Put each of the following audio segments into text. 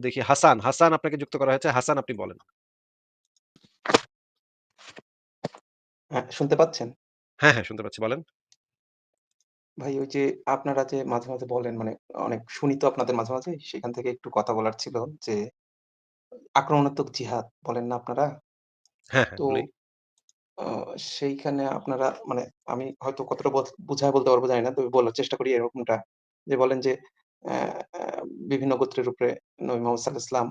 দেখি হাসান, হাসান আপনাকে যুক্ত করা হয়েছে। হাসান আপনি বলেন। হ্যাঁ, শুনতে পাচ্ছেন? হ্যাঁ, হ্যাঁ শুনতে পাচ্ছি বলেন। ভাই ওই যে আপনারা যে মাঝে, মাঝে বলেন মানে অনেক শুনি তো আপনাদের মাঝে, মাঝে সেখান থেকে একটু কথা বলার ছিল যে আক্রমণাত্মক জিহাদ বলেন না আপনারা? হ্যাঁ, হ্যাঁ তো। সেইখানে আপনারা মানে আমি হয়তো কতটা বুঝায় বলতে পারব জানি না। তবে বলার চেষ্টা করি এরকমটা যে বলেন যে বিভিন্ন গোত্রের উপরে নবী মোহাম্মদ ইসলাম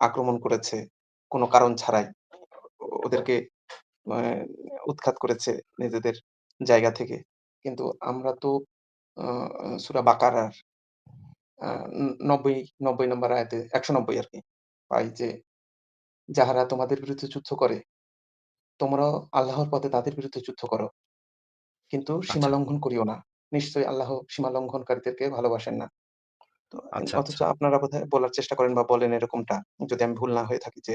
আক্রমণ করেছে কোন কারণ ছাড়াই। ওদেরকে উৎখাত করেছে নিজেদের জায়গা থেকে। কিন্তু আমরা তো সূরা বাকারার নব্বই ন ৯০, ৯০ নম্বর আয়াতে ১৯০ আরকি পাই যে যাহারা তোমাদের বিরুদ্ধে যুদ্ধ করে তোমরাও আল্লাহর পথে তাদের বিরুদ্ধে যুদ্ধ করো। কিন্তু সীমা আচ্ছা। লঙ্ঘন করিও না। নিশ্চয়ই আল্লাহ সীমা লঙ্ঘনকারীদেরকে ভালোবাসেন না। তো আচ্ছা, অথচ আচ্ছা। আপনারা বোধহয় বলার চেষ্টা করেন বা বলেন এরকমটা যদি আমি ভুল না হয়ে থাকি যে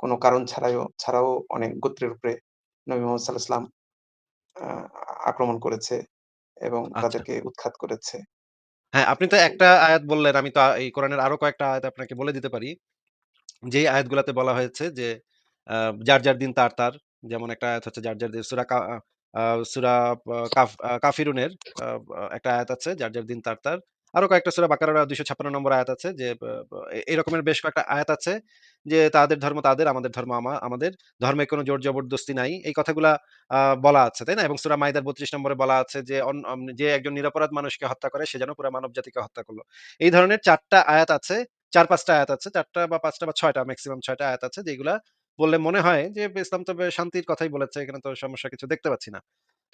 কোন কারণ ছাড়াইও ছাড়াও অনেক গোত্রের উপরে নবী মোহাম্মদ সাঃ আ আক্রমণ করেছে এবং আচ্ছা। তাদেরকে উৎখাত করেছে। হ্যাঁ, আপনি তো তো একটা আয়াত বললেন। আমি তো এই কোরআনের আরও কয়েকটা আয়াত আপনাকে বলে দিতে পারি। যেই আয়াতগুলাতে বলা হয়েছে যে আ যার, যার দিন তার, তার। যেমন একটা আয়াত হচ্ছে যার, যার দিন সূরা কা আ সূরা আ কাফ কাফিরুনের আ একটা আয়াত আছে যার, যার দিন তার, তার। আরও কয়েকটা সূরা বাকারার ২৫৬ নম্বর আয়াত আছে যে ব ব এই রকমের বেশ কয়েকটা আয়াত আছে যে তাদের ধর্ম তাদের, আমাদের ধর্ম আমা আমাদের। ধর্মে কোন জোর জবরদস্তি নাই। এই কথাগুলা বলা আছে, তাই না? এবং সূরা মাইদার ৩২ নম্বরে বলা আছে যে যে একজন নিরাপরাধ মানুষকে হত্যা করে সে যেন পুরা মানব জাতিকে হত্যা করল এই ধরনের চারটা আয়াত আছে। চার পাঁচটা আয়াত আছে। চারটা বা পাঁচটা বা ৬ টা মেক্সিমাম ৬ আয়াত আছে যেগুলা বললে মনে হয় যে ইসলাম তো শান্তির কথাই বলেছে। এখানে তো সমস্যা কিছু দেখতে পাচ্ছি না।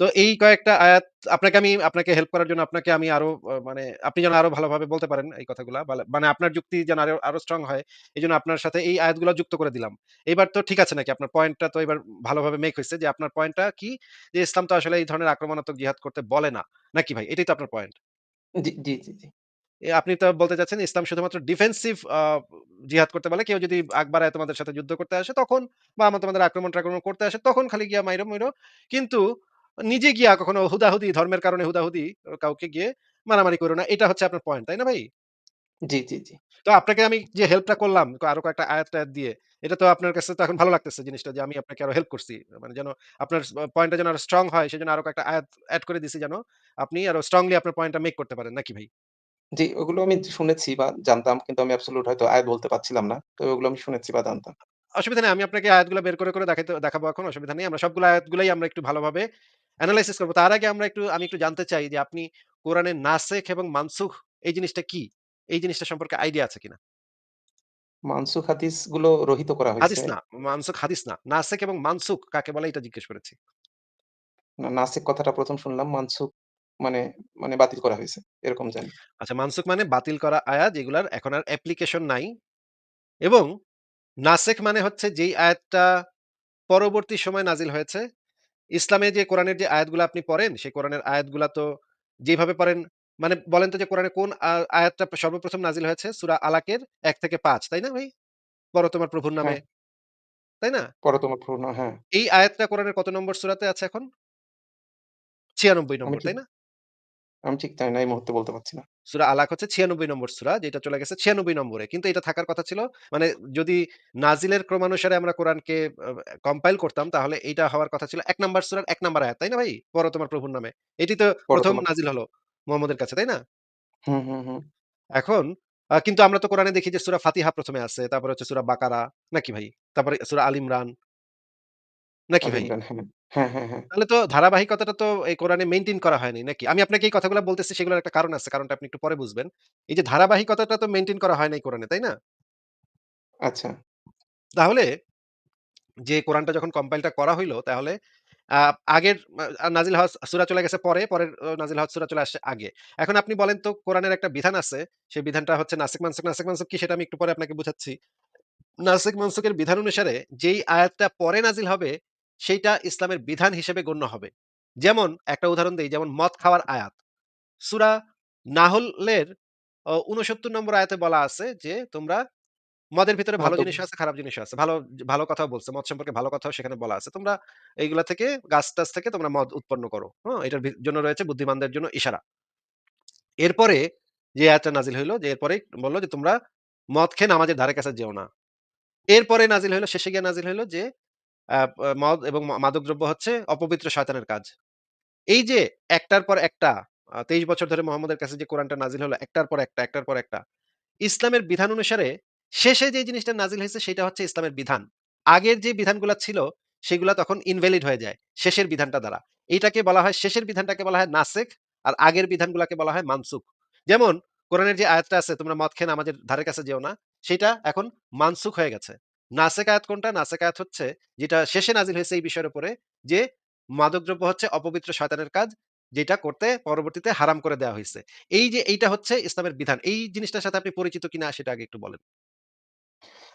তো এই কয়েকটা আয়াত আপনাকে আমি আপনাকে হেল্প করার জন্য আপনাকে আমি আরও মানে আপনি যেন আরও ভালোভাবে বলতে পারেন এই কথাগুলা। মানে আপনার যুক্তি যেন আরও, আরও স্ট্রং হয়। এজন্য আপনার সাথে এই আয়াতগুলা যুক্ত করে দিলাম। এবার তো ঠিক আছে নাকি? আপনার পয়েন্টটা তো এবার ভালোভাবে মেক হইছে যে আপনার পয়েন্টটা কি? যে ইসলাম তো আসলে এই ধরনের আক্রমণাত্মক জিহাদ করতে বলে না। নাকি ভাই? এটাই তো আপনার পয়েন্ট? জি, জি, জি, জি। এ আপনি তো বলতে চাচ্ছেন ইসলাম শুধুমাত্র ডিফেন্সিভ আ জিহাদ করতে বলে। কেউ যদি আগ বাড়ায় তোমাদের সাথে যুদ্ধ করতে আসে তখন বা আমা তোমাদের আক্রমণ-টাক্রমণ করতে আসে তখন খালি গিয়া মাইরো-মইরো। কিন্তু নিজে গিয়া কখনো হুদাহুদি ধর্মের কারণে হুদাহুদি কাউকে গিয়ে মারামারি করো না। এটা হচ্ছে আপনার পয়েন্ট। তাই না ভাই? জি, জি, জি। তো আপনাকে আমি যে হেল্পটা করলাম আরও কয়েকটা আয়াত-টায়াত দিয়ে, এটা তো আপনার কাছে তো এখন ভালো লাগতেছে জিনিসটা যে আমি আপনাকে আরও হেল্প করছি। মানে যেন আপনার পয়েন্টটা যেন আরও স্ট্রং হয় সেজন্য আরও কয়েকটা আয়াত এড করে দিছি যেন আপনি আরও স্ট্রংলি আপনার পয়েন্টটা মেক করতে পারেন। নাকি ভাই? জি, ওগুলো আমি শুনেছি বা জানতাম। কিন্তু আমি অ্যাবসোলিউট হয়তো আয়াত বলতে পারছিলাম না। তো ওগুলো আমি শুনেছি বা জানতাম। অসুবিধা নেই আমি আপনাকে আয়াতগুলা বের করে, করে দেখাইতে দেখাবো এখন অসুবিধা নেই। আমরা সবগুলো আয়াতগুলাই আমরা একটু ভালোভাবে এনালাইসিস করব। তার আগে আমরা একটু আমি একটু জানতে চাই যে আপনি কোরআনের নাসেখ এবং মানসুখ এই জিনিসটা কি? এই জিনিসটা সম্পর্কে আইডিয়া আছে কিনা? মানসুখ হাদিসগুলো রহিত করা। হাদিস না, মানসুখ হাদিস না। নাসেখ এবং মানসুখ কাকে বলে এটা জিজ্ঞেস করেছি। না নাসিক কথাটা ১ম শুনলাম। মানসুখ মানে, মানে বাতিল করা হইছে। এরকম জানি। আচ্ছা মানসুখ মানে বাতিল করা আয়াত যেগুলার এখন আর অ্যাপ্লিকেশন নাই এবং নাসেখ মানে হচ্ছে যেই আয়াতটা পরবর্তী সময়ে নাজিল হয়েছে। ইসলামে যে কোরআনের যে আয়াতগুলো আপনি পড়েন, সেই কোরআনের আয়াতগুলা তো যেভাবে পড়েন মানে বলেন তো যে কোরআনে কোন আ আয়াতটা সর্বপ্রথম নাজিল হয়েছে? সুরা আলাকের এক থেকে পাঁচ তাই না ভাই? "পড়ো তোমার প্রভুর নামে।" হ্যাঁ। তাই না? পড়ো তোমার প্রভুর নামে হ্যাঁ। এই আয়াতটা কোরআনের কত নম্বর সুরাতে আছে এখন? ৯৬ আমি নম্বর, ঠিক তাই না? আমি ঠিক জানি না। এই মুহূর্তে বলতে পারছি না। সূরা আলাক হচ্ছে ৯৬ নম্বর সূরা যেটা চলে গেছে ৯৬ নম্বরে। কিন্তু এটা থাকার কথা ছিল মানে যদি নাজিলের ক্রমানুসারে আমরা কোরআনকে কম্পাইল করতাম তাহলে এইটা হওয়ার কথা ছিল ১ নাম্বার সূরার ১ নাম্বার আয়াত। তাই না ভাই? "পড়ো তোমার প্রভুর নামে।" এটি তো পড়ো ১ম তোমার নাজিল হলো মুহাম্মদের কাছে, তাই না? হুম, হুম, হুম। এখন আ কিন্তু আমরা তো কোরআনে দেখি যে সূরা ফাতিহা ১ম এ আছে। তারপরে হচ্ছে সূরা বাকারা, নাকি ভাই? তারপরে সূরা আল ইমরান। নাকি ভাই? হ্যাঁ। হ্যাঁ, হ্যাঁ, হ্যাঁ। তাহলে তো ধারাবাহিকতাটা তো এই কোরআনে মেইনটেইন করা হয়নি, নাকি? আমি আপনাকে এই কথাগুলা বলতেছি সেগুলোর একটা কারণ আছে। কারণটা আপনি একটু পরে বুঝবেন। এই যে ধারাবাহিকতাটা তো মেইনটেইন করা হয় নাই কোরআনে, তাই না? আচ্ছা। তাহলে যে কোরআনটা যখন কম্পাইলটা করা হইল তাহলে আ আগের আ নাজিল হওয়া সূরা চলে গেছে পরে, পরের অ নাজিল হওয়া সূরা চলে আসছে আগে। এখন আপনি বলেন তো কোরআনের একটা বিধান আছে। সেই বিধানটা হচ্ছে নাসিক মানসুক। নাসিক মানসুক কি সেটা আমি একটু পরে আপনাকে বুঝাচ্ছি। নাসিক মানসুকের বিধান অনুসারে যেই আয়াতটা পরে নাজিল হবে সেইটা ইসলামের বিধান হিসেবে গণ্য হবে। যেমন একটা উদাহরণ দেই যেমন মদ খাওয়ার আয়াত। সূরা নাহলের ৬৯ নম্বর আয়াতে বলা আছে যে তোমরা মদের ভিতরে ভালো জিনিসও আছে, খারাপ জিনিসও আছে। ভালো ভালো কথাও বলছে। মদ সম্পর্কে ভালো কথাও সেখানে বলা আছে। তোমরা এইগুলা থেকে গাছ-টাছ থেকে তোমরা মদ উৎপন্ন করো। হ্যাঁ? এটার জন্য রয়েছে বুদ্ধিমানদের জন্য ইশারা। এরপরে যে আয়াতটা নাজিল হইল যে এরপরে বলল যে তোমরা মদ খেয়ে নামাজের ধারে কাছে যেও না। এরপরে নাজিল হইল শেষে গিয়ে নাজিল হইল যে মদ এবং মাদকদ্রব্য হচ্ছে অপবিত্র শয়তানের কাজ। এই যে একটার পর একটা ২৩ বছর ধরে মুহাম্মদের কাছে যে কোরআনটা নাজিল হলো একটার পর একটা, একটার পর একটা। ইসলামের বিধান অনুসারে শেষে যে জিনিসটা নাজিল হইছে সেটা হচ্ছে ইসলামের বিধান। আগের যে বিধানগুলা ছিল সেগুলা তখন ইনভ্যালিড হয়ে যায় শেষের বিধানটা দ্বারা। এইটাকে বলা হয় শেষের বিধানটাকে বলা হয় নাসেখ আর আগের বিধানগুলাকে বলা হয় মানসুখ। যেমন কোরআনের যে আয়াতটা আছে তোমরা মদ খেয়ে আমাদের ধারে কাছে যেও না, সেটা এখন মানসুখ হয়ে গেছে। নাসেখ আয়াত কোনটা? নাসেখ আয়াত হচ্ছে যেটা শেষে নাজিল হয়েছে এই বিষয়ের উপরে যে মাদকদ্রব্য হচ্ছে অপবিত্র শয়তানের কাজ, যেটা করতে পরবর্তীতে হারাম করে দেওয়া হইছে। এই যে এইটা হচ্ছে ইসলামের বিধান। এই জিনিসটার সাথে আপনি পরিচিত কিনা সেটা আগে একটু বলেন।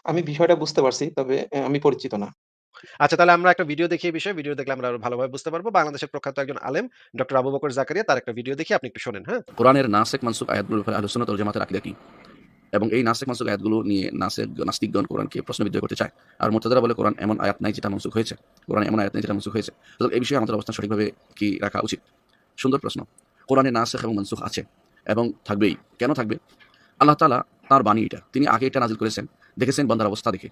আমি বিষয়টা বুঝতে পারছি। তবে আমি পরিচিত না। আচ্ছা তাহলে আমরা একটা ভিডিও দেখি এই বিষয়ে। ভিডিও দেখলে আমরা আরও ভালোভাবে বুঝতে পারব বাংলাদেশের প্রখ্যাত একজন আলেম ডক্টর আবু বকর জাকারিয়া তার একটা ভিডিও দেখি আপনি একটু শোনেন, হ্যাঁ? কোরআনের নাসেখ মানসুখ আয়াতগুলোর আলোচনা জামাতের আকীদা কি? এবং এই নাসেক মানসুক আয়াতগুলো নিয়ে নাসের নাস্তিকগণ কোরআনকে প্রশ্নবিদ্ধ করতে চায়। আর মোর্তাদারা বলে, কোরআন এমন আয়াত নাই যেটা মনসুখ হয়েছে। কোরআন এমন আয়াত নাই যেটা মনসুখ হয়েছে। এই বিষয়ে আমাদের অবস্থান সঠিকভাবে কি রাখা উচিত? সুন্দর প্রশ্ন। কোরআনে নাসেখ এবং মনসুখ আছে এবং থাকবেই। কেন থাকবে? আল্লাহ তালা তার বাণী এটা। তিনি আগে এটা নাজিল করেছেন। দেখেছেন বান্দার অবস্থা দেখে।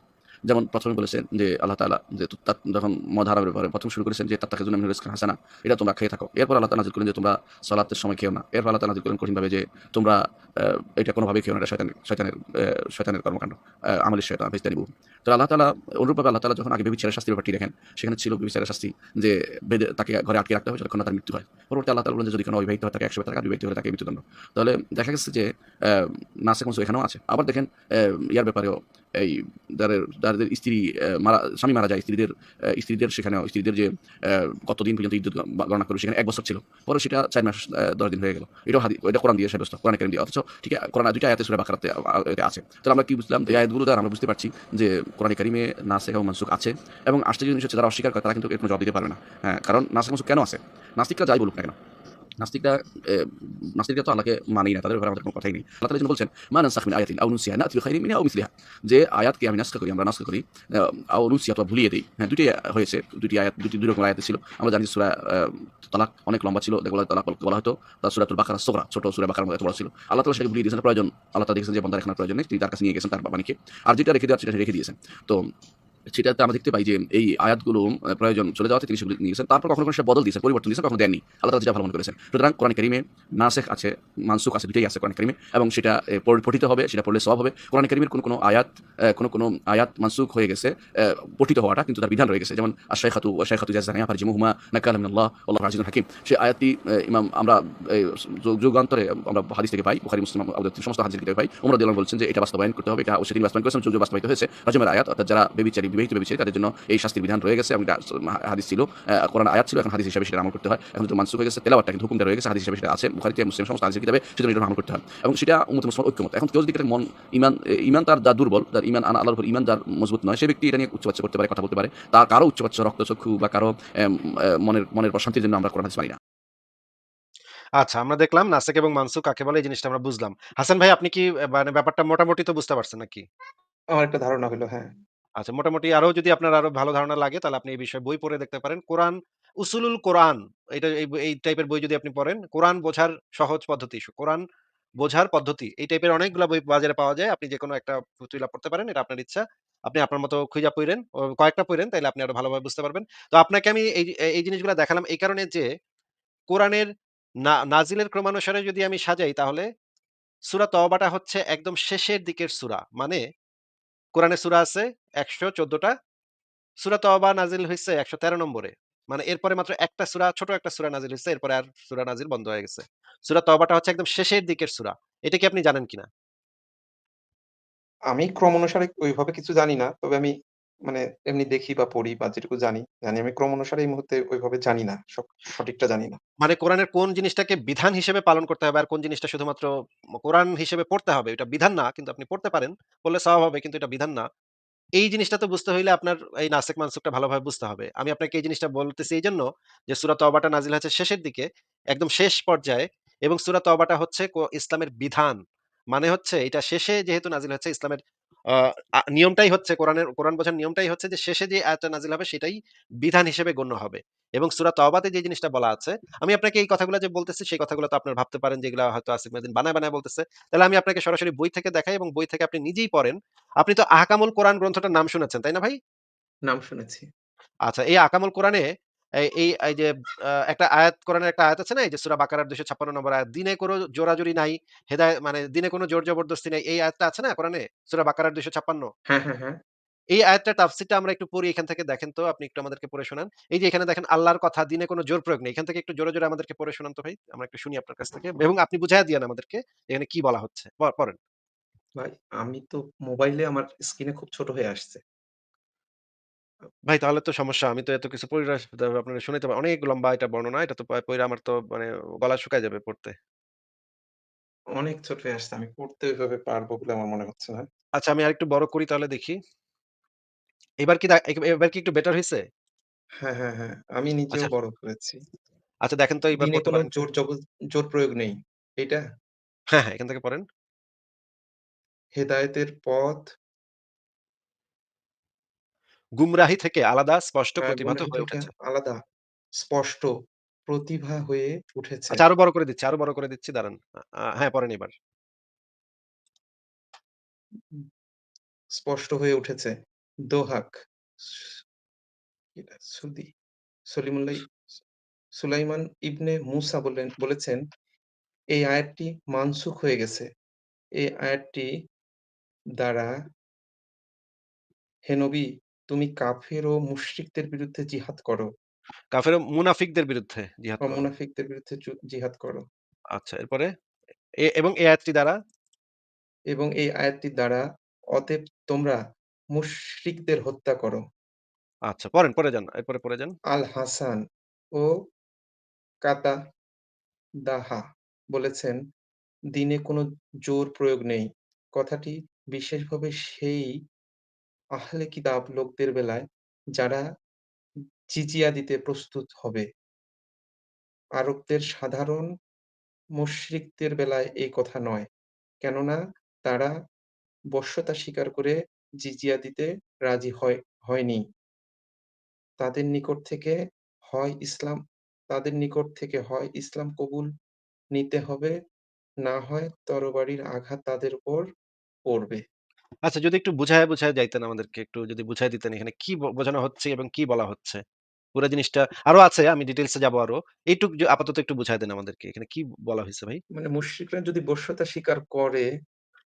যেমন প্রথমে বলেছেন যে আল্লাহ তাআলা যে তাত যখন মদ হারামের ব্যাপারে ১ম শুরু করেছেন যে তাত্তাখিযুনা মিন রিজকিন হাসানা এটা তোমরা খেয়ে থাকো। এরপর আল্লাহ তাআলা নাজিল করলেন যে তোমরা সালাতের সময় খেও না। এরপর আল্লাহ তাআলা নাজিল করলেন কঠিনভাবে যে তোমরা এটা কোনোভাবেই খেও না। এটা শয়তানের শয়তানের কর্মকাণ্ড। আ আমালিশ শয়তান ফাজতানিবুহু। তো আল্লাহ তাআলা অনুরূপভাবে আল্লাহ তাআলা যখন আগে ব্যভিচারের শাস্তির ব্যাপারটি দেখেন, সেখানে ছিল ব্যভিচারের শাস্তি যে বেঁধে তাকে ঘরে আটকে রাখতে হবে যতক্ষণ তার মৃত্যু হয়। পরবর্তী আল্লাহ তাআলা বললেন যে যদি কোনো অবিবাহিত হয় তাকে ১০০ টাকা, বিবাহিত হলে তাকে মৃত্যুদণ্ড। তাহলে দেখা গেছে যে নাসেখ মানসুখ এখানেও আছে। আবার দেখেন ইয়ার ব্যাপারেও এই যাদের যাদের স্ত্রী মারা স্বামী মারা যায় স্ত্রীদের স্ত্রীদের সেখানে স্ত্রীদের যে কতদিন পর্যন্ত ইদ্যুৎ গণনা করবে সেখানে এক বছর ছিল। পরে সেটা চার মাস দশ দিন হয়ে গেল। এটাও হাদি এটা কোরআন দিয়ে সাব্যস্ত। কোরআনে কারীম দিয়ে। অথচ ঠিক কোরআন ২ টা আয়াতে সূরা বাকারাতে আছে। তাহলে আমরা কি বুঝলাম? এই আয়াতগুলো দ্বারা আমরা বুঝতে পারছি যে কোরআনে কারীমে নাসেখ এবং মানসুখ আছে এবং আশ্চর্য জিনিস হচ্ছে যারা অস্বীকার করে তারা কিন্তু এর কোনো জবাব দিতে পারবে না। হ্যাঁ, কারণ নাসেখ মানসুখ কেন আছে? নাস্তিকরা যাই বলুক না কেন। নাস্তিকরা নাস্তিকরা তো আল্লাহকে মানেই না। তাদের ব্যাপারে কোনো কথাই নেই। আল্লাহ এজন্য বলছেন, "মা নানসাখ মিন আয়াতিন আও নুনসিহা না'তি বিখাইরিন মিনহা আও মিসলিহা।" যে আয়াতকে আমি নাসখ করি, আমরা নাসখ করি, আ আও নুনসিহা ভুলিয়ে দেই। হ্যাঁ, দুইটাই হয়েছে। দুইটি আয়াত দুটি দুই রকমের আয়াত ছিল। আমরা জানি সূরা তালাক অনেক লম্বা ছিল। যেগুলো তালাক বলা হতো। তা সূরাতুল বাকারা সুগরা ছোট সূরা বাকারার মতো বড় ছিল। আল্লাহ তাআলা সেটাকে ভুলিয়ে দিয়েছেন প্রয়োজন। আল্লাহ তাআলা দেখেছেন যে বান্দার এখন প্রয়োজন নেই। তিনি তার কাছে নিয়ে গেছেন তার বাণীকে। আর যেটা রেখে দেওয়ার সেটা রেখে দিয়েছেন। তো সেটাতে আমরা দেখতে পাই যে এই আয়াতগুলো প্রয়োজন চলে যাওয়াতে তিনি সেগুলো নিয়ে গেছেন। তারপর কখনো, কখনো সে বদল দিয়েছেন, পরিবর্তন দিয়েছেন, কখনো দেননি। আল্লাহ যেটা ভালো মনে করেছেন। সুতরাং কোরআন কারীমে নাসেখ আছে, মানসুখ আছে, দুইটাই আছে কোরআন কারীমে এবং সেটা পঠিত হবে, সেটা পড়লে সওয়াব হবে। কোরআন কারীমের কোনো, কোনো আয়াত কোনো, কোনো আয়াত মানসুখ হয়ে গেছে পঠিত হওয়াটা কিন্তু তার বিধান রয়ে গেছে। যেমন আশ-শাইখাতু ওয়াশ-শাইখাতু জাযানিয়া ফারজিমুহুমা নাকালা মিনাল্লাহ ওয়াল্লাহু আজিজুন হাকীম। সেই আয়াতটি ইমাম আমরা যুগান্তরে আমরা হাদিস থেকে পাই, বুখারী, মুসলিম, সমস্ত হাদিস থেকে পাই। ওমর আনহু বলছেন যে এটা বাস্তবায়ন করতে হবে। এটা অবশ্যই বাস্তবায়ন করেছেন, যুগ বাস্তবায়িত হয়েছে। রাজমের আয়াত অর্থাৎ যারা ব্যভিচারী, বিবাহিত ব্যভিচারী তাদের জন্য এই শাস্তির বিধান রয়ে গেছে এবং হাদিস ছিল। কোরআন আয়াত ছিল, এখন হাদিস হিসেবে সেটা আমল করতে হয়। এখন যেহেতু মানসুখ হয়ে গেছে, তেলাওয়াতটা কিন্তু হুকুমটা রয়ে গেছে, হাদিস হিসেবে সেটা আছে। বুখারীতে, মুসলিম সমস্ত হাদিসের কিতাবে সেজন্য এটা আমল করতে হয়। এবং সেটা উম্মতে মুসলমান ঐক্যমত। এখন কেউ যদি এটা মন ঈমান ঈমান তার যার দুর্বল, যার ঈমান আল্লাহর উপর ঈমান যার মজবুত নয়, সে ব্যক্তি এটা নিয়ে উচ্চবাচ্য করতে পারে, কথা বলতে পারে। তা কারও উচ্চবাচ্য রক্তচক্ষু বা কারও মনের মনের প্রশান্তির জন্য আমরা কোরআন হাদিস মানি না। আচ্ছা আমরা দেখলাম নাসেখ এবং মানসুখ কাকে বলে এই জিনিসটা আমরা বুঝলাম। হাসান ভাই আপনি কি মানে ব্যাপারটা মোটামুটি তো বুঝতে পারছেন নাকি? আমার একটা ধারণা হইল, হ্যাঁ। আচ্ছা মোটামুটি আরও যদি আপনার আরও ভালো ধারণা লাগে তাহলে আপনি এই বিষয়ে বই পড়ে দেখতে পারেন। কোরআন উসুলুল কোরআন এটা এই টাইপের বই যদি আপনি পড়েন, কোরআন বোঝার সহজ পদ্ধতি। কোরআন বোঝার পদ্ধতি। এই টাইপের অনেকগুলা বই বাজারে পাওয়া যায়। আপনি যেকোনো একটা তুইলা পড়তে পারেন। এটা আপনার ইচ্ছা। আপনি আপনার মতো খুঁজা। ও কয়েকটা পইরেন তাইলে আপনি আরও ভালোভাবে বুঝতে পারবেন। তো আপনাকে আমি এই এই জিনিসগুলা দেখালাম এই কারণে যে কোরআনের না নাজিলের ক্রমানুসারে যদি আমি সাজাই তাহলে সূরা তওবাটা হচ্ছে একদম শেষের দিকের সূরা। মানে কোরআনের সুরা আছে একশো চোদ্দটা সুরা তবা নাজিল হয়েছে একশো তেরো নম্বরে। মানে এরপরে মাত্র একটা সুরা, ছোট একটা সুরা নাজিল হয়েছে এরপরে আর সুরা নাজিল বন্ধ হয়ে গেছে। সুরা তবাটা হচ্ছে একদম শেষের দিকের সুরা এটা কি আপনি জানেন কিনা? আমি ক্রম অনুসারে ওইভাবে কিছু জানি না। তবে আমি মানে এমনি দেখি বা পড়ি বা যেটুকু জানি, জানি আমি ক্রম অনুসারে এই মুহূর্তে ওইভাবে জানি না। সঠিকটা জানি না। মানে কোরআনের কোন জিনিসটাকে বিধান হিসেবে পালন করতে হবে আর কোন জিনিসটা শুধুমাত্র কোরআন হিসেবে পড়তে হবে। এটা বিধান না কিন্তু আপনি পড়তে পারেন। পড়লে সওয়াব হবে কিন্তু এটা বিধান না। এই জিনিসটা তো বুঝতে হইলে আপনার এই নাসেক মানসুকটা ভালোভাবে বুঝতে হবে। আমি আপনাকে এই জিনিসটা বলতেছি এইজন্য যে সূরা তওবাটা নাজিল হয়েছে শেষের দিকে, একদম শেষ পর্যায়ে এবং সূরা তওবাটা হচ্ছে ইসলামের বিধান। মানে হচ্ছে এটা শেষে যেহেতু নাজিল হয়েছে ইসলামের নিয়মটাই হচ্ছে কোরআনের কোরআন বোঝার নিয়মটাই হচ্ছে যে শেষে যে আয়াতটা নাজিল হবে সেটাই বিধান হিসেবে গণ্য হবে। এবং সূরা তওবাতে যে জিনিসটা বলা আছে, আমি আপনাকে এই কথাগুলা যে বলতেছি সেই কথাগুলো তো আপনারা ভাবতে পারেন যেগুলো হয়তো আসিফ মাহমুদ বানায়, বানায় বলতেছে। তাহলে আমি আপনাকে সরাসরি বই থেকে দেখাই এবং বই থেকে আপনি নিজেই পড়েন। আপনি তো আহকামুল কোরআন গ্রন্থটার নাম শুনেছেন, তাই না ভাই? নাম শুনেছি। আচ্ছা, এই আকামুল কোরআনে এই যে একটা আয়াত কোরআনের একটা আয়াত আছে না? এই যে সূরা বাকারার ২৫৬ নম্বর আয়াত। দিনে কোনো জোরাজুরি নাই, হেদায় মানে দিনে কোনো জোর জবরদস্তি নাই। এই আয়াতটা আছে না কোরআনে? সূরা বাকারার ২৫৬ হ্যাঁ, হ্যাঁ, হ্যাঁ। এই আয়াতটার তাফসীরটা আমরা একটু পড়ি এখান থেকে দেখেন তো আপনি একটু আমাদেরকে পড়ে শোনান। এই যে এখানে দেখেন আল্লাহর কথা দিনে কোনো জোর প্রয়োগ নেই। এখান থেকে একটু জোরে, জোরে আমাদেরকে পড়ে শোনান তো ভাই। আমরা একটু শুনি আপনার কাছ থেকে এবং আপনি বুঝাই দিয়েন আমাদেরকে এখানে কি বলা হচ্ছে। পড়েন। ভাই আমি তো মোবাইলে আমার স্ক্রিনে খুব ছোট হয়ে আসছে। ভাই তাহলে তো সমস্যা। আমি তো এত কিছু পইড়া আপনারে শুনাইতে পার অনেক লম্বা এটা বর্ণনা। এটা তো প পইড়া আমার তো মানে গলা শুকায় যাবে পড়তে। অনেক ছোট হয়ে আসছে। আমি পড়তে ওইভাবে পারব বলে আমার মনে হচ্ছে না। আচ্ছা আমি আরেকটু বড় করি তাহলে দেখি। এবার কি দা এবার কি একটু বেটার হইছে? হ্যাঁ, হ্যাঁ, হ্যাঁ। আমি নিজেও আচ্ছা, বড় করেছি। আচ্ছা দেখেন তো এবার দিনে পড়তে কোনো পারেন কিনা? জোর জবর জোর প্রয়োগ নেই। এইটা? হ্যাঁ, হ্যাঁ, এখান থেকে পড়েন। হেদায়েতের পথ গুমরাহি থেকে আলাদা স্পষ্ট আ প্রতিভাত গুমরাহি হয়ে থেকে উঠেছে। আলাদা, স্পষ্ট প্রতিভা হয়ে উঠেছে। আচ্ছা আরও বড় করে দিচ্ছি, আরও বড় করে দিচ্ছি দাঁড়ান। আ হ্যাঁ, পড়েন এবার। স্পষ্ট হয়ে উঠেছে। দোহাক সুদি সলিমুল্লাহ সুলাইমান ইবনে মুসা বললেন বলেছেন, এই আয়াতটি মানসুখ হয়ে গেছে। এই আয়াতটি দ্বারা হে নবী তুমি কাফের ও মুশরিকদের বিরুদ্ধে জিহাদ করো কাফের ও মুনাফিকদের বিরুদ্ধে জিহাদ বা করো। মুনাফিকদের বিরুদ্ধে জিহাদ করো আচ্ছা এরপরে? এ এবং এই আয়াতটি দ্বারা এবং এই আয়াতটির দ্বারা অতএব তোমরা মুশরিকদের হত্যা করো। আচ্ছা পড়েন, পড়ে যান। এরপরে পড়ে যান। আল হাসান ও কাতাদাহা বলেছেন, "দ্বীনে কোন জোর প্রয়োগ নেই।" কথাটি বিশেষভাবে সেই আহলে কিতাব লোকদের বেলায় যারা জিজিয়া দিতে প্রস্তুত হবে। আরবদের সাধারণ মুশরিকদের বেলায় এই কথা নয়। কেননা তারা বশ্যতা স্বীকার করে জিজিয়া দিতে রাজি হয় হয়নি। তাদের নিকট থেকে হয় ইসলাম তাদের নিকট থেকে হয় ইসলাম কবুল নিতে হবে, না হয় তরবারির আঘাত তাদের উপর পড়বে। আচ্ছা যদি একটু বুঝায়া, বুঝায়া যাইতেন আমাদেরকে একটু যদি বুঝায় দিতেন এখানে কি ব বোঝানো হচ্ছে এবং কি বলা হচ্ছে? পুরা জিনিসটা আরও আছে আমি ডিটেইলস এ যাব আরও। এইটুক য আপাতত একটু বুঝায় দেন আমাদেরকে। এখানে কি বলা হইছে ভাই? মানে মুশরিকরা যদি বশ্যতা স্বীকার করে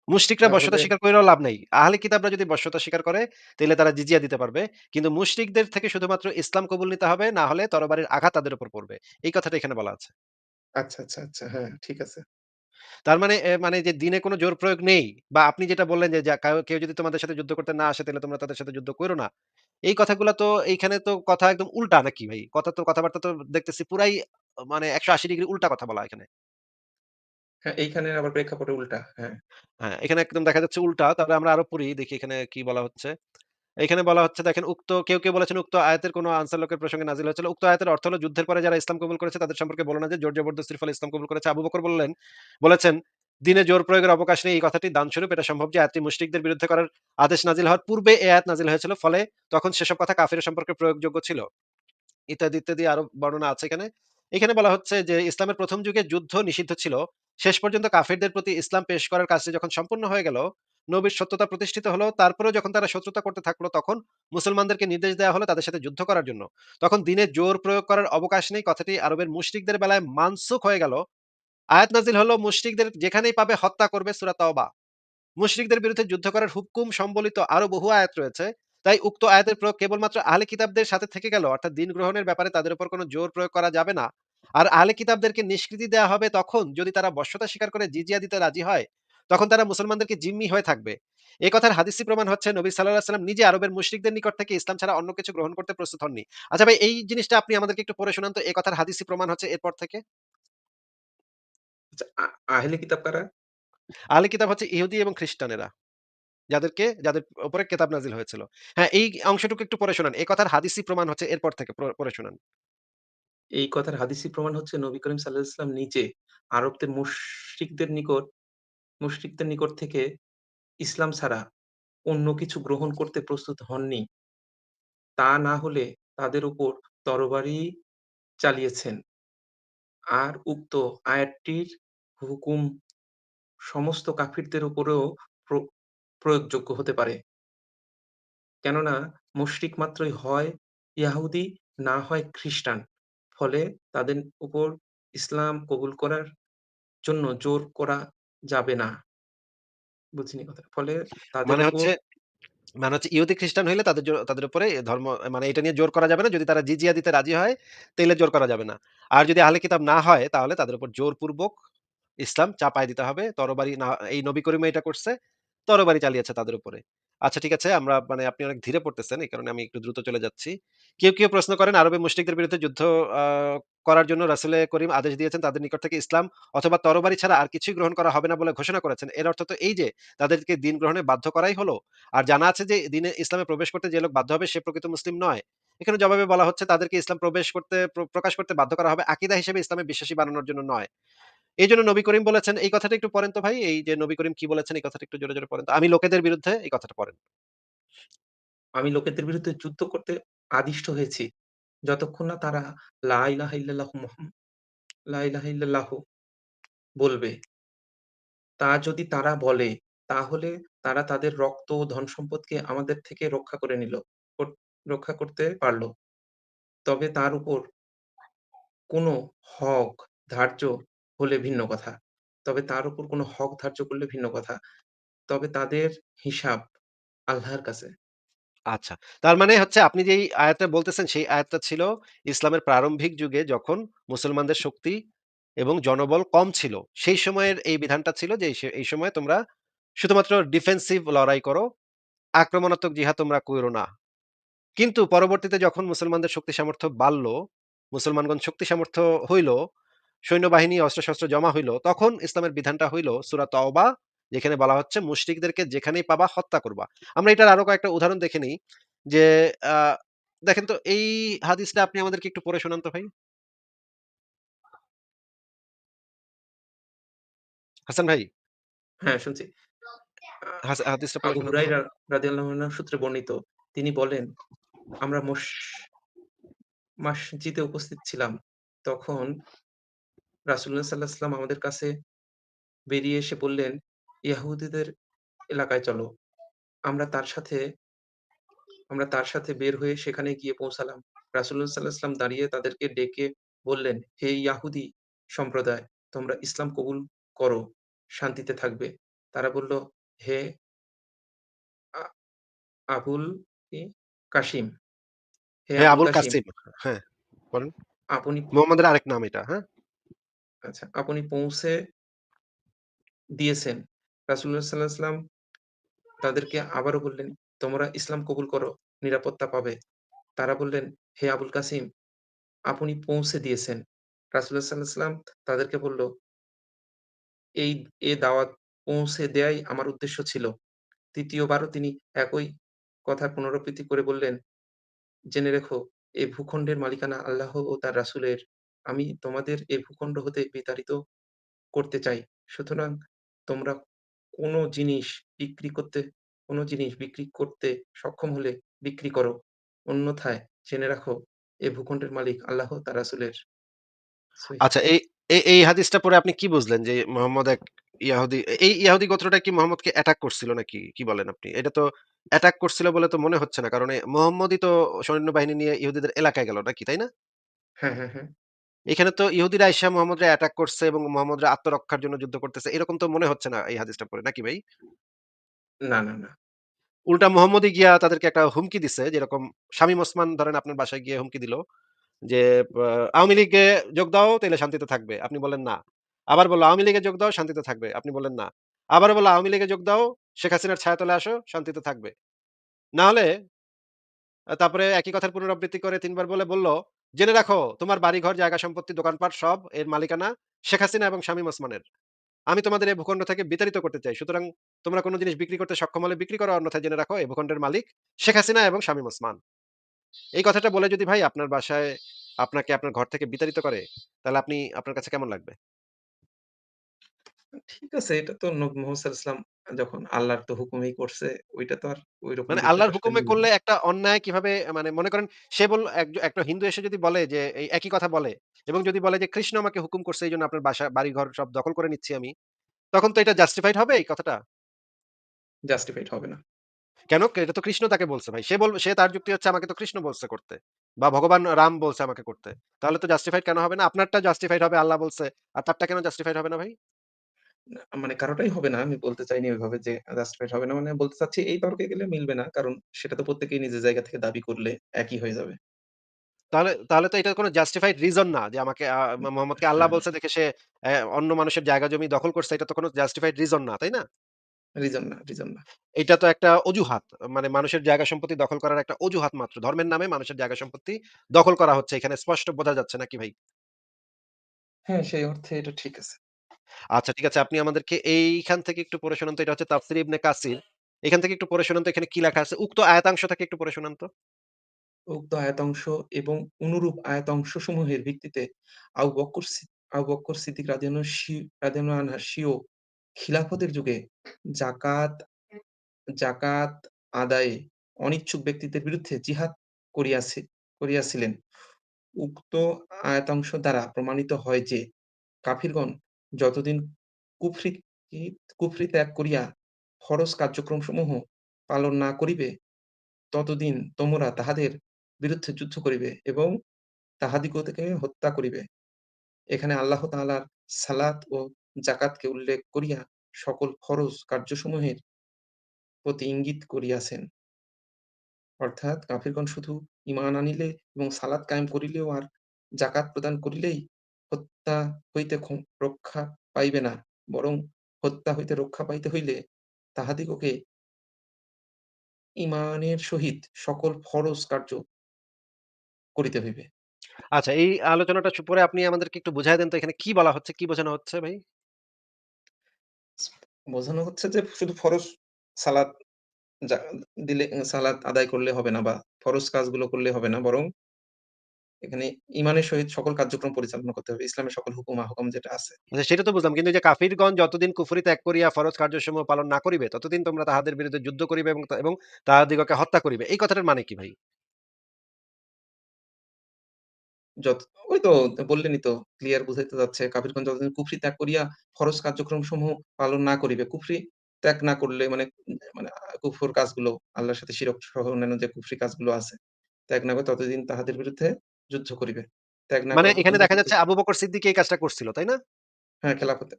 মুশরিকরা বশ্যতা তাহলে স্বীকার কইরাও লাভ নাই। আহলে কিতাবরা যদি বশ্যতা স্বীকার করে তাইলে তারা জিজিয়া দিতে পারবে। কিন্তু মুশরিকদের থেকে শুধুমাত্র ইসলাম কবুল নিতে হবে, না হলে তরবারির আঘাত তাদের উপর পড়বে। এই কথাটা এখানে বলা আছে। আচ্ছা, আচ্ছা, আচ্ছা। হ্যাঁ, ঠিক আছে। তার মানে এ মানে যে দিনে কোন জোর প্রয়োগ নেই বা আপনি যেটা বললেন যে, যা কাউ কেউ যদি তোমাদের সাথে যুদ্ধ করতে না আসে তাহলে তোমরা তাদের সাথে যুদ্ধ কইরো না। এই কথাগুলা তো এইখানে তো কথা একদম উল্টা নাকি ভাই? কথা তো কথাবার্তা তো দেখতেছি পুরাই মানে ১৮০ ডিগ্রি উল্টা কথা বলা এখানে। হ্যাঁ, এইখানের আবার প্রেক্ষাপটে উল্টা। হ্যাঁ। হ্যাঁ, এখানে একদম দেখা যাচ্ছে উল্টা। তারপরে আমরা আরও পড়ি দেখি এখানে কি বলা হচ্ছে। এখানে বলা হচ্ছে দেখেন উক্ত কেউ, কেউ বলেছেন উক্ত আয়াতের কোন আনসার লোকের প্রসঙ্গে নাজিল হয়েছিল। উক্ত আয়াতের অর্থ হলো যুদ্ধের পরে যারা ইসলাম কবুল করেছে তাদের সম্পর্কে বলো না যে জোর জবরদস্তির ফলে ইসলাম কবুল করেছে। আবু বকর বললেন বলেছেন, "দিনে জোর প্রয়োগের অবকাশ নেই।" এই কথাটি দানস্বরূপ এটা সম্ভব যে আয়াতটি মুশরিকদের বিরুদ্ধে করার আদেশ নাজিল হওয়ার পূর্বে এই আয়াত নাজিল হয়েছিল। ফলে তখন সেসব কথা কাফিরের সম্পর্কে প্রয়োগযোগ্য ছিল। ইত্যাদি, ইত্যাদি আরও বর্ণনা আছে এখানে। এখানে বলা হচ্ছে যে ইসলামের প্রথম যুগে যুদ্ধ নিষিদ্ধ ছিল। শেষ পর্যন্ত কাফিরদের প্রতি ইসলাম পেশ করার কাজটি যখন সম্পূর্ণ হয়ে গেল, নবীর সত্যতা প্রতিষ্ঠিত হলো, তারপরেও যখন তারা শত্রুতা করতে থাকল তখন মুসলমানদেরকে নির্দেশ দেওয়া হলো তাদের সাথে যুদ্ধ করার জন্য। তখন দিনে জোর প্রয়োগ করার অবকাশ নেই। কথাটি আরবের মুশরিকদের বেলায় মানসুখ হয়ে গেল। আয়াত নাজিল হলো মুশরিকদের যেখানেই পাবে হত্যা করবে সূরা তাওবা। মুশরিকদের বিরুদ্ধে যুদ্ধ করার হুকুম সম্বলিত আরও বহু আয়াত রয়েছে। তাই উক্ত আয়াতের প্রয়োগ কেবলমাত্র আহলে কিতাবদের সাথে থেকে গেল। অর্থাৎ দিন গ্রহণের ব্যাপারে তাদের উপর কোনো জোর প্রয়োগ করা যাবে না। আর আহলে কিতাবদেরকে নিষ্কৃতি দেওয়া হবে তখন যদি তারা বশ্যতা স্বীকার করে জিজিয়া দিতে রাজি হয়, তখন তারা মুসলমানদেরকে জিম্মি হয়ে থাকবে। এ কথার হাদিসি প্রমাণ হচ্ছে নবী আলাইহি সাল্লাম নিজে আরবের মুশরিকদের নিকট থেকে ইসলাম ছাড়া অন্য কিছু গ্রহণ করতে প্রস্তুত হননি। আচ্ছা ভাই এই জিনিসটা আপনি আমাদেরকে একটু পড়ে শোনান তো এ কথার হাদিসি প্রমাণ হচ্ছে এরপর থেকে? আচ্ছা আহলে কিতাব কারা? আহলে কিতাব হচ্ছে ইহুদি এবং খ্রিস্টানেরা। যাদেরকে যাদের উপরে কেতাব নাজিল হয়েছিল। হ্যাঁ, এই অংশটুকু একটু পড়ে শোনান। এ কথার হাদিসি প্রমাণ হচ্ছে এরপর থেকে পড়ে শোনান। এই কথার হাদিসি প্রমাণ হচ্ছে নবী করিম সাল্লাল্লাহু আলাইহি ওয়াসাল্লাম নিজে আরবদের মুশরিকদের নিকট মুশরিকদের নিকট থেকে ইসলাম ছাড়া অন্য কিছু গ্রহণ করতে প্রস্তুত হননি। তা না হলে তাদের উপর তরবারি চালিয়েছেন। আর উক্ত আয়াতটির হুকুম সমস্ত কাফিরদের উপরেও প্র, প্রয়োগযোগ্য হতে পারে। কেননা মুশরিক মাত্রই হয় ইয়াহুদি, না হয় খ্রিস্টান। ফলে তাদের উপর ইসলাম কবুল করার জন্য জোর করা যাবে না। বুঝিনি কথাটা। ফলে তাদের মানে উপর হচ্ছে মানে হচ্ছে ইহুদি খ্রিস্টান হইলে তাদের জো তাদের উপরে ধর্ম মানে এটা নিয়ে জোর করা যাবে না। যদি তারা জিজিয়া দিতে রাজি হয়, তাহলে জোর করা যাবে না। আর যদি আহলে কিতাব না হয় তাহলে তাদের উপর জোরপূর্বক ইসলাম চাপায় দিতে হবে। তরবারি না এই নবী করিমও এটা করছে। তরবারি চালিয়েছে তাদের উপরে। আচ্ছা ঠিক আছে আমরা মানে আপনি অনেক ধীরে পড়তেছেন। এই কারণে আমি একটু দ্রুত চলে যাচ্ছি। কেউ, কেউ প্রশ্ন করেন আরবে মুশরিকদের বিরুদ্ধে যুদ্ধ করার জন্য রাসূলে করিম আদেশ দিয়েছেন তাদের নিকট থেকে ইসলাম অথবা তরবারি ছাড়া আর কিছুই গ্রহণ করা হবে না বলে ঘোষণা করেছেন। এর অর্থ তো এই যে তাদেরকে দিন গ্রহণে বাধ্য করাই হলো। আর জানা আছে যে দিনে ইসলামে প্রবেশ করতে যে লোক বাধ্য হবে সে প্রকৃত মুসলিম নয়। এখানে জবাবে বলা হচ্ছে তাদেরকে ইসলাম প্রবেশ করতে প্র প্রকাশ করতে বাধ্য করা হবে আকীদা হিসেবে ইসলামে বিশ্বাসী বানানোর জন্য নয়। এইজন্য নবী করিম বলেছেন এই কথাটা একটু পড়েন তো ভাই। এই যে নবী করিম কি বলেছেন এই কথাটা একটু জোরে, জোরে পড়েন। আমি লোকেদের বিরুদ্ধে এই কথাটা পড়েন। আমি লোকেদের বিরুদ্ধে যুদ্ধ করতে আদিষ্ট হয়েছি। যতক্ষণ না তারা লা বলবে। তা যদি তারা বলে, তাহলে তারা তাদের রক্ত ও ধন-সম্পদকে আমাদের থেকে রক্ষা করে নিল রক্ষা করতে পারল তবে তার উপর কোন হক ধার্য হলে ভিন্ন কথা। তবে তার উপর কোন হক ধার্য করলে ভিন্ন কথা। তবে তাদের হিসাব আল্লাহর কাছে। আচ্ছা। তার মানে হচ্ছে আপনি যেই আয়াতটা বলতেছেন সেই আয়াতটা ছিল ইসলামের প্রারম্ভিক যুগে যখন মুসলমানদের শক্তি এবং জনবল কম ছিল। সেই সময়ের এই বিধানটা ছিল যে এই সময়ে তোমরা শুধুমাত্র ডিফেন্সিভ লড়াই করো। আক্রমণাত্মক জিহাদ তোমরা কইরো না। কিন্তু পরবর্তীতে যখন মুসলমানদের শক্তি সামর্থ্য বাড়ল, মুসলমানগণ শক্তি সামর্থ্য হইল, সৈন্যবাহিনী অস্ত্র-শস্ত্র জমা হইল, তখন ইসলামের বিধানটা হইল সূরা তওবা যেখানে বলা হচ্ছে মুশরিকদেরকে যেখানেই পাবা হত্যা করবা। আমরা এটার আরও কয়েকটা উদাহরণ দেখে নিই যে দেখেন তো এই হাদিসটা আপনি আমাদেরকে একটু পড়ে শোনান তো ভাই। হাসান ভাই। হ্যাঁ, শুনছি। হাদিসটা আবু হুরায়রা রাদিয়াল্লাহু আনহু সূত্রে বর্ণিত। তিনি বলেন, আমরা মস মসজিদে উপস্থিত ছিলাম। তখন রাসূলুল্লাহ সাল্লাল্লাহু আলাইহি ওয়াসাল্লাম আমাদের কাছে বেরিয়ে এসে বললেন, "ইহুদীদের এলাকায় চলো।" আমরা তার সাথে আমরা তার সাথে বের হয়ে সেখানে গিয়ে পৌঁছালাম। রাসূলুল্লাহ সাল্লাল্লাহু আলাইহি ওয়াসাল্লাম দাঁড়িয়ে তাদেরকে ডেকে বললেন, "হে ইয়াহুদি সম্প্রদায়, তোমরা ইসলাম কবুল করো, শান্তিতে থাকবে।" তারা বলল, "হে" আবুল? কাসিম। হে হ্যাঁ, আবুল কাসিম। হ্যাঁ, বলেন। আপনি মুহাম্মাদের আরেক নাম এটা, হ্যাঁ? আচ্ছা, আপনি পৌঁছে দিয়েছেন। আলাইহি ওয়াসাল্লাম তাদেরকে আবারও বললেন, "তোমরা ইসলাম কবুল করো, নিরাপত্তা পাবে।" তারা বললেন, "হে আবুল কাসিম, আপনি পৌঁছে দিয়েছেন।" আলাইহি ওয়াসাল্লাম তাদেরকে বলল, "এই এ দাওয়াত পৌঁছে দেয়াই আমার উদ্দেশ্য ছিল।" তৃতীয়বারও তিনি একই কথা পুনরাবৃত্তি করে বললেন, "জেনে রেখো, এই ভূখণ্ডের মালিকানা আল্লাহ ও তার রাসূলের। আমি তোমাদের এ ভূখণ্ড হতে বিতাড়িত করতে চাই। সুতরাং তোমরা কোন জিনিস বিক্রি করতে কোন জিনিস বিক্রি করতে সক্ষম হলে বিক্রি করো। অন্যথায় জেনে রাখো, এ ভূখণ্ডের মালিক আল্লাহ তার রাসূলের।" আচ্ছা এই এই হাদিসটা পরে আপনি কি বুঝলেন যে মোহাম্মদ এক ইয়াহুদি এই ইয়াহুদি গোত্রটা কি মুহাম্মদকে অ্যাটাক করছিল নাকি? কি বলেন আপনি? এটা তো অ্যাটাক করছিল বলে তো মনে হচ্ছে না। কারণ মুহাম্মদই তো সৈন্যবাহিনী নিয়ে ইহুদিদের এলাকায় গেল নাকি, তাই না? হ্যাঁ, হ্যাঁ, হ্যাঁ। এখানে তো ইহুদিরা আইসা মুহাম্মদরে অ্যাটাক করছে এবং মুহাম্মদরে আত্মরক্ষার জন্য যুদ্ধ করতেছে। এরকম তো মনে হচ্ছে না এই হাদিসটা পড়ে, নাকি ভাই? না, না, না। উল্টা মুহাম্মদই গিয়া তাদেরকে একটা হুমকি দিছে। যেরকম শামীম ওসমান ধরেন আপনার বাসায় গিয়ে হুমকি দিল যে, "আওয়ামী লীগে যোগ দাও তাহলে শান্তিতে থাকবে।" আপনি বলেন "না।" আবার বলল, "আওয়ামী লীগে যোগ দাও শান্তিতে থাকবে।" আপনি বলেন "না।" আবার বলল, "আওয়ামী লীগে যোগ দাও, শেখ হাসিনার ছায়াতলে আসো, শান্তিতে থাকবে।" না হলে তারপরে একই কথার পুনরাবৃত্তি করে তিনবার বলে বলল, "জেনে রাখো তোমার বাড়িঘর, জায়গা সম্পত্তি, দোকানপাট সব এর মালিকানা শেখ হাসিনা এবং শামীম ওসমানের। আমি তোমাদের এই ভূখণ্ড থেকে বিতাড়িত করতে চাই। সুতরাং তোমরা কোন জিনিস বিক্রি করতে সক্ষম হলে বিক্রি করো, অন্যথায় জেনে রাখো এই ভূখণ্ডের মালিক শেখ হাসিনা এবং শামীম ওসমান।" এই কথাটা বলে যদি ভাই আপনার বাসায় আপনাকে আপনার ঘর থেকে বিতাড়িত করে, তাহলে আপনি আপনার কাছে কেমন লাগবে? ঠিক আছে, এটা তো নবী মুহাম্মদ ওয়াসাল্লাম যখন আল্লাহর তো হুকুমেই করছে, ওইটা তো আর ঐরকম মানে আল্লাহর আসলে হুকুমে করলে একটা অন্যায় কীভাবে মানে মনে করেন সে এক একটা হিন্দু এসে যদি বলে যে এই একই কথা বলে এবং যদি বলে যে কৃষ্ণ আমাকে হুকুম করছে এইজন্য আপনার বাসা বাড়িঘর সব দখল করে নিচ্ছি আমি। তখন তো এটা জাস্টিফাইড হবে এই কথাটা? জাস্টিফাইড হবে না। কেন? এটা তো কৃষ্ণ তাকে বলছে ভাই। সে বল সে তার যুক্তি হচ্ছে আমাকে তো কৃষ্ণ বলছে করতে। বা ভগবান রাম বলছে আমাকে করতে। তাহলে তো জাস্টিফাইড কেন হবে না? আপনারটা জাস্টিফাইড হবে আল্লাহ বলছে। আর তারটা কেন জাস্টিফাইড হবে না ভাই? না মানে কারোটাই হবে না। আমি বলতে চাইনি ওইভাবে যে জাস্টিফাইড হবে না। মানে বলতে চাচ্ছি এই তর্কে গেলে মিলবে না। কারণ সেটা তো প্রত্যেকেই নিজের জায়গা থেকে দাবি করলে একই হয়ে যাবে। তাহলে তাহলে তো এটা কোন জাস্টিফাইড রিজন না যে আমাকে আ মো মোহাম্মদকে আল্লাহ হ্যাঁ, বলছে দেখে সে অ্যা অন্য মানুষের জায়গা জমি দখল করছে এটা তো কোন জাস্টিফাইড রিজন না, তাই না? রিজন না, রিজন না। এটা তো একটা অজুহাত। মানে মানুষের জায়গা সম্পত্তি দখল করার একটা অজুহাত মাত্র। ধর্মের নামে মানুষের জায়গা সম্পত্তি দখল করা হচ্ছে। এখানে স্পষ্ট বোঝা যাচ্ছে নাকি ভাই? হ্যাঁ, সেই অর্থে এটা ঠিক আছে। আচ্ছা ঠিক আছে। আপনি আমাদেরকে এইখান থেকে একটু পড়ে শোনান তো। এটা হচ্ছে তাফসীর ইবনে কাসির। এখান থেকে একটু পড়ে শোনান তো এখানে কি লেখা আছে? উক্ত আয়াতাংশ থেকে একটু পড়ে শোনান তো। উক্ত আয়াতাংশ এবং অনুরূপ আয়াতাংশসমূহের ভিত্তিতে আবু বকর আবু বকর সিদ্দিক রাদিয়াল্লাহু সি রাদিয়াল্লাহু আনহা স্বীয় খিলাফতের যুগে জাকাত জাকাত আদায়ে অনিচ্ছুক ব্যক্তিদের বিরুদ্ধে জিহাদ করিয়াছে করিয়াছিলেন। উক্ত আয়াতাংশ দ্বারা প্রমাণিত হয় যে, কাফিরগণ যতদিন কুফরি কুফরি ত্যাগ করিয়া ফরজ কার্যক্রমসমূহ পালন না করিবে, ততদিন তোমরা তাহাদের বিরুদ্ধে যুদ্ধ করিবে এবং তাহাদিগকে হত্যা করিবে। এখানে আল্লাহ তাআলার সালাত ও জাকাতকে উল্লেখ করিয়া সকল ফরজ কার্যসমূহের প্রতি ইঙ্গিত করিয়াছেন। অর্থাৎ কাফিরগণ শুধু ইমান আনিলে এবং সালাত কায়েম করিলেও আর জাকাত প্রদান করিলেই হত্যা হইতে রক্ষা পাইবে না। বরং হত্যা হইতে রক্ষা পাইতে হইলে তাহাদিগকে ঈমানের সহিত সকল ফরজ কার্য করিতে হইবে। আচ্ছা এই আলোচনাটা পরে আপনি আমাদেরকে একটু বুঝাই দেন তো এখানে কি বলা হচ্ছে? কি বোঝানো হচ্ছে ভাই? বোঝানো হচ্ছে যে শুধু ফরজ সালাত দিলে সালাত আদায় করলে হবে না বা ফরজ কাজগুলো করলে হবে না। বরং এখানে ঈমানের সহিত সকল কার্যক্রম পরিচালনা করতে হবে। ইসলামের সকল হুকুম আহকাম যেটা আছে। আচ্ছা সেটা তো বুঝলাম। কিন্তু যে কাফিরগণ যতদিন কুফরি ত্যাগ করিয়া ফরজ কার্যসমূহ পালন না করিবে, ততদিন তোমরা তাহাদের বিরুদ্ধে যুদ্ধ করিবে এবং তাহাদিগকে হত্যা করিবে। এই কথাটার মানে কি ভাই? যত ওই তো বললেনই তো ক্লিয়ার বুঝাইতে যাচ্ছে কাফিরগণ যতদিন কুফরি ত্যাগ করিয়া ফরজ কার্যক্রমসমূহ পালন না করিবে। কুফরি ত্যাগ না করলে মানে মানে কুফর কাজগুলো আল্লাহর সাথে শিরক সহ অন্যান্য যে কুফরি কাজগুলো আছে, ত্যাগ না করে ততদিন তাহাদের বিরুদ্ধে যুদ্ধ করিবে। ত্যাগ না মানে এখানে দেখা যাচ্ছে আবু বকর সিদ্দিক এই কাজটা করছিল, তাই না? হ্যাঁ, খেলাফত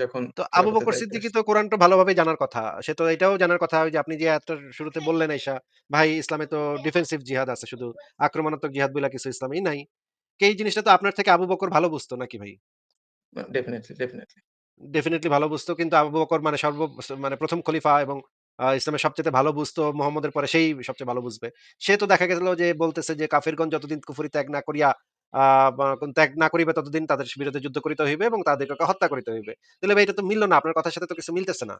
যখন তো আবু বকর সিদ্দিকী তো কোরআনটা ভালোভাবেই জানার কথা। সে তো এটাও জানার কথা যে আপনি যে শুরুতে বললেন আইসা, ভাই ইসলামে তো ডিফেন্সিভ জিহাদ আছে শুধু আক্রমণাত্মক জিহাদ বইলা কিছু ইসলামেই নাই। এই জিনিসটা তো আপনার থেকে আবু বকর ভালো বুঝতো নাকি ভাই? Definitely, definitely. ডেফিনিটলি ভালো বুঝতো কিন্তু আবু বকর মানে সর্ব মানে ১ম খলিফা এবং আ ইসলামের সবচাইতে ভালো বুঝতো মুহাম্মদের পরে সেই সবচেয়ে ভালো বুঝবে। সে তো দেখা গেল যে বলতেছে যে কাফিরগণ যতদিন কুফরি ত্যাগ না করিয়া আ বা ত্যাগ না করিবে ততদিন তাদের বিরুদ্ধে যুদ্ধ করিতে হইবে এবং তাদেরকে হত্যা করিতে হইবে। তাহলে ভাই এটা তো মিলল না। আপনার কথার সাথে তো কিছু মিলতেছে না।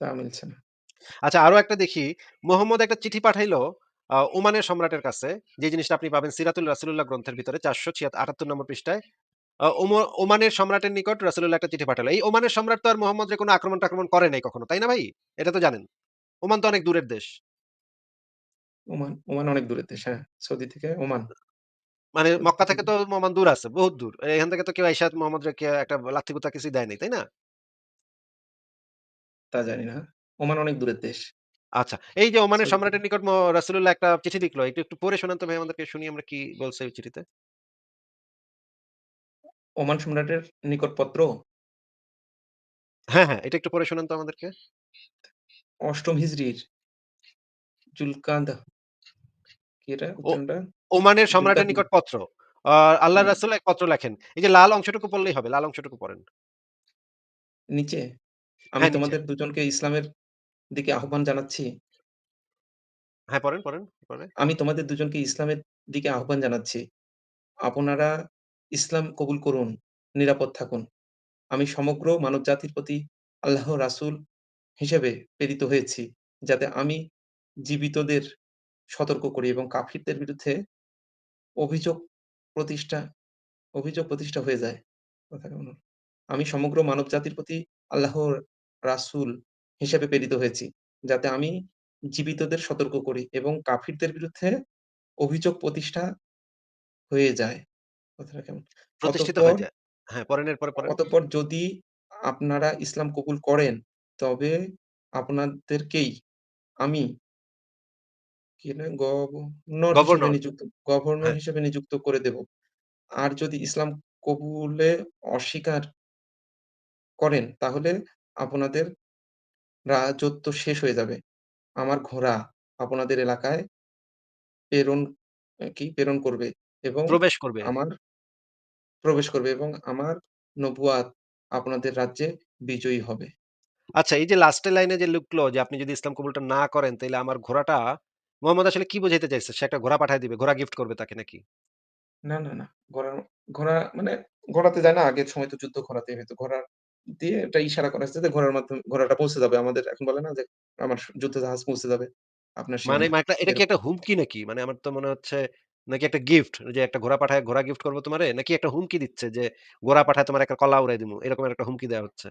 তা মিলছে না। আচ্ছা আরও একটা দেখি, মুহাম্মদ একটা চিঠি পাঠাইলো আ ওমানের সম্রাটের কাছে। যে জিনিসটা আপনি পাবেন সিরাতুল রাসূলুল্লাহ গ্রন্থের ভিতরে ৪৭৮ নম্বর পৃষ্ঠায়। ওমানের সম্রাটের নিকট রাসূলুল্লাহ একটা চিঠি পাঠালো। এই ওমানের সম্রাট তো আর মুহাম্মদের কোনো আক্রমণ-টাক্রমণ করে নাই কখনো। তাই না ভাই? এটা তো জানেন। ওমান তো অনেক দূরের দেশ। ওমান, ওমান অনেক দূরের দেশ। হ্যাঁ, সৌদি থেকে ওমান। মানে মক্কা থেকে তো ওমান দূর আছে, বহুত দূর। এখান থেকে তো কেউ আইসা মুহাম্মদকে একটা লাথি-বুতা কিছুই দেয় নাই, তাই না? তা জানি না। ওমান অনেক দূরের দেশ। আচ্ছা। এই যে ওমানের সম্রাটের নিকট রাসূলুল্লাহ একটা চিঠি লিখলো। একটু, একটু পড়ে শোনান তো ভাই আমাদেরকে শুনি আমরা কি বলছে ওই চিঠিতে? ওমান সম্রাটের নিকট পত্র হ্যাঁ, হ্যাঁ। এটা একটু পড়ে শোনান তো আমাদেরকে। ৮ম হিজরির জুলকাদা কি এটা ও উচ্চারণটা? ওমানের সম্রাটের। নিকট পত্র। আ আল্লাহর হুম, রাসূল এক পত্র লেখেন। এই যে লাল অংশটুকু পড়লেই হবে। লাল অংশটুকু পড়েন। নিচে আমি হ্যাঁ, নিচে। তোমাদের দুজনকে ইসলামের দিকে আহ্বান জানাচ্ছি। হ্যাঁ, পড়েন, পড়েন। পরে? আমি তোমাদের দুজনকে ইসলামের দিকে আহ্বান জানাচ্ছি। আপনারা ইসলাম কবুল করুন, নিরাপদ থাকুন। আমি সমগ্র মানব জাতির প্রতি আল্লাহ রাসূল হিসেবে প্রেরিত হয়েছি, যাতে আমি জীবিতদের সতর্ক করি এবং কাফিরদের বিরুদ্ধে অভিযোগ প্রতিষ্ঠা অভিযোগ প্রতিষ্ঠা হয়ে যায়। আমি সমগ্র মানব জাতির প্রতি আল্লাহর রাসূল হিসেবে প্রেরিত হয়েছি। যাতে আমি জীবিতদের সতর্ক করি এবং কাফিরদের বিরুদ্ধে অভিযোগ প্রতিষ্ঠা হয়ে যায়। কথাটা কেমন? প্রতিষ্ঠিত অতঃপর হয়ে যায়। হ্যাঁ, পড়েন এরপরে পড়েন। অতঃপর যদি আপনারা ইসলাম কবুল করেন, তবে আপনাদেরকেই আমি কি না গভর্নর হিসেবে গভর্নর। নিযুক্ত গভর্নর হ্যাঁ। হিসেবে নিযুক্ত করে দেব। আর যদি ইসলাম কবুলে অস্বীকার করেন, তাহলে আপনাদের রাজত্ব শেষ হয়ে যাবে। আমার ঘোড়া আপনাদের এলাকায় প্রেরণ আ কি প্রেরণ করবে এবং প্রবেশ করবে। আমার প্রবেশ করবে এবং আমার নবুয়াত আপনাদের রাজ্যে বিজয়ী হবে। আচ্ছা এই যে লাস্টের লাইনে যে লিখলো যে আপনি যদি ইসলাম কবুলটা না করেন তাইলে আমার ঘোড়াটা মোহাম্মদ আসলে কি বুঝাইতে চাইছে? সে একটা ঘোড়া পাঠায় দিবে। ঘোড়া গিফট করবে তাকে নাকি? না, না, না। ঘোড়ার ঘোড়া মানে ঘোড়াতে যায় না? আগের সময় তো যুদ্ধ ঘোড়াতেই হইতো। ঘোড়া দিয়ে এটা ইশারা করা হয়েছে যে ঘোড়ার মাধ্যমে ঘোড়াটা পৌঁছে যাবে। আমাদের এখন বলে না যে আমার যুদ্ধ জাহাজ পৌঁছে যাবে আপনার মানে সীমানায়। মা এটা কি এরকম। একটা হুমকি নাকি? মানে আমার তো মনে হচ্ছে নাকি একটা গিফট যে একটা ঘোড়া পাঠায় ঘোড়া গিফট করব তোমারে নাকি একটা হুমকি দিচ্ছে যে ঘোড়া পাঠায় তোমার একটা কলা উড়াই দিমু। এরকমের একটা হুমকি দেওয়া হচ্ছে।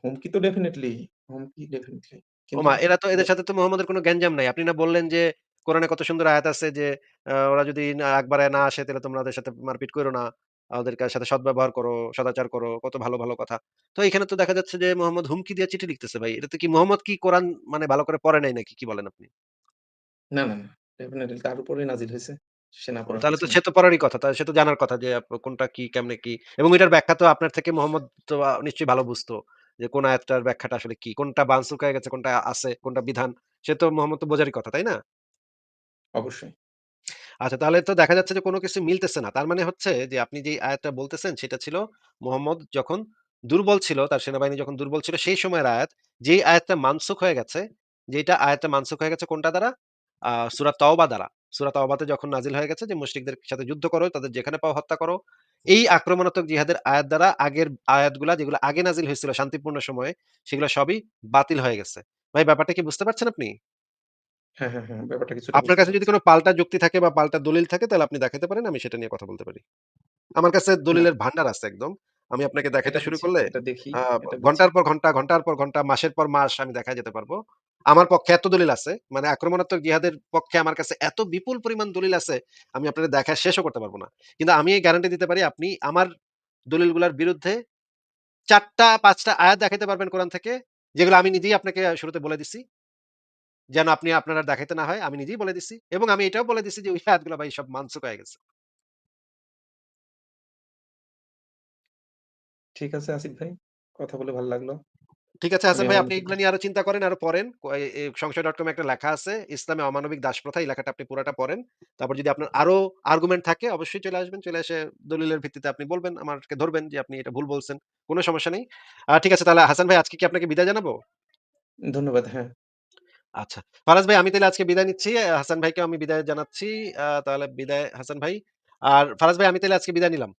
হুমকি তো ডেফিনিটলি, হুমকি ডেফিনিটলি। কিন্তু ওমা! এরা তো এদের সাথে তো মোহাম্মদের কোনো গ্যাঞ্জাম নাই। আপনি না বললেন যে কোরআনে কত সুন্দর আয়াত আছে যে আ ওরা যদি না আগ বাড়ায় না আসে তাহলে তোমরা ওদের সাথে মারপিট করো না। ওদের কা সাথে সদ্ব্যবহার করো, সদাচার করো। কত ভালো, ভালো কথা। তো এখানে তো দেখা যাচ্ছে যে মোহাম্মদ হুমকি দিয়ে চিঠি লিখতেছে ভাই। এটাতে কি মোহাম্মদ কি কোরআন মানে ভালো করে পড়ে নাই নাকি? কি বলেন আপনি? না, না, না। ডেফিনিটলি তার উপরেই নাজিল হইছে। সে না পড়ার তাহলে তো সে তো পড়ারই কথা। তাহলে সে তো জানার কথা যে আপ কোনটা কি, কেমনে কি এবং এটার ব্যাখ্যা তো আপনার থেকে মুহাম্মদ তো আ নিশ্চয়ই ভালো বুঝতো। যে কোন আয়াতটার ব্যাখ্যাটা আসলে কি? কোনটা হয়ে গেছে, কোনটা আছে, কোনটা বিধান। সে তো মুহাম্মদ তো বোঝারই কথা, তাই না? অবশ্যই। আচ্ছা তাহলে তো দেখা যাচ্ছে যে কোন কিছু মিলতেছে না। তার মানে হচ্ছে যে আপনি যে আয়াতটা বলতেছেন সেটা ছিল মোহাম্মদ যখন দুর্বল ছিল, তার সেনাবাহিনী যখন দুর্বল ছিল সেই সময়ের আয়াত। যেই আয়াতটা মানসুখ হয়ে গেছে, যেটা আয়াতটা মানসুখ হয়ে গেছে কোনটা দ্বারা? আ সূরা তাওবা দ্বারা। সূরা তাওবাতে যখন নাজিল হয়ে গেছে যে মুশরিকদের সাথে যুদ্ধ করো, তাদের যেখানে পাও হত্যা করো। এই আক্রমণাত্মক জিহাদের আয়াত দ্বারা আগের আয়াতগুলা যেগুলো আগে নাজিল হয়েছিল শান্তিপূর্ণ সময়ে, সেগুলো সবই বাতিল হয়ে গেছে। ভাই ব্যাপারটা কি বুঝতে পারছেন আপনি? হ্যাঁ, হ্যাঁ, হ্যাঁ। আপনার কাছে যদি। কোন পাল্টা যুক্তি থাকে বা পাল্টা দলিল থাকে তাহলে আপনি দেখাইতে পারেন। আমি সেটা নিয়ে কথা বলতে পারি। আমার কাছে দলিলের ভান্ডার আছে একদম। আমি আপনাকে দেখাইতে এটা শুরু করলে দেখি। ঘণ্টার পর ঘণ্টা, ঘণ্টার পর ঘণ্টা, মাসের পর মাস আমি দেখায় যেতে পারব। আমার পক্ষে এত দলিল আছে। মানে আক্রমণাত্মক জিহাদের পক্ষে আমার কাছে এত বিপুল পরিমাণ দলিল আছে, আমি আপনারে দেখায় শেষও করতে পারব না। কিন্তু আমি এই গ্যারান্টি দিতে পারি আপনি আমার দলিলগুলার বিরুদ্ধে ৪ টা ৫ টা আয়াত দেখাইতে পারবেন কোরআন থেকে, যেগুলো আমি নিজেই আপনাকে শুরুতে বলে দিছি। যেন আপনি আপনার দেখাতে না হয়। আমি নিজেই বলে দিছি। এবং আমি এটাও বলে দিছি যে ওই আয়াতগুলা ভাই সব মানসুখ হয়ে গেছে। ঠিক আছে আসিফ ভাই। কথা বলে ভালো লাগল। ঠিক আছে হাসান ভাই আপনি এগুলা নিয়ে আরও চিন্তা করেন, আরও পড়েন। ক এ এ সংশয়.com এ একটা লেখা আছে, ইসলামে অমানবিক দাসপ্রথা। এই লেখাটা আপনি পুরাটা পড়েন। তারপর যদি আপনার আরও আর্গুমেন্ট থাকে অবশ্যই চলে আসবেন। চলে এসে দলিলের ভিত্তিতে আপনি বলবেন, আমাকে ধরবেন যে আপনি এটা ভুল বলছেন। কোন সমস্যা নেই। ঠিক আছে তাহলে হাসান ভাই আজকে কি আপনাকে বিদায় জানাব? ধন্যবাদ। হ্যাঁ। আচ্ছা। ফারাজ ভাই আমি তাহলে আজকে বিদায় নিচ্ছি। হাসান ভাইকে আমি বিদায় জানাচ্ছি। তাহলে বিদায় হাসান ভাই। আর ফারাজ ভাই আমি তাহলে আজকে বিদায় নিলাম।